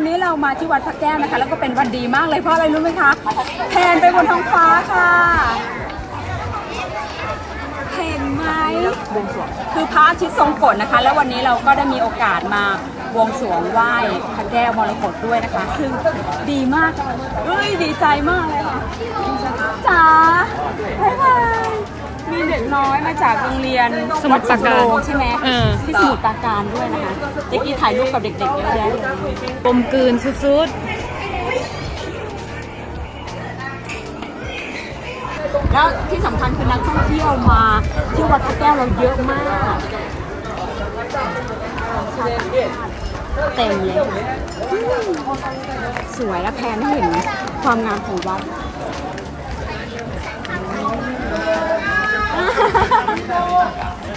วันนี้เรามาที่วัดพระแก้วนะคะ แล้วก็เป็นวันดีมากเลยเพราะอะไรรู้ไหมคะแทนไปบนท้องฟ้าค่ะ เห็นไหมคือพระอาทิตย์ทรงกฎนะคะ แล้ววันนี้เราก็ได้มีโอกาสมาบวงสรวงไหว้พระแก้วมรกตด้วยนะคะซึ่งดีมากเอ้ยดีใจมากเลยค่ะจ๋าบ๊ายบายมีเด็กน้อย มาจากโรงเรียนสมุทรปราการวัดสำโงใช่ไหมเออ ที่สมุทรปราการด้วยนะคะเจ๊กี้ถ่ายรูปกับเด็กๆเยอะแยะเลยกลมกลืนสุดแล้วที่สำคัญคือนักท่องเที่ยวมาที่วัดพระแก้วเราเยอะมากเต็มเลย สวยและแพนให้เห็นความงามของวัด Yeah.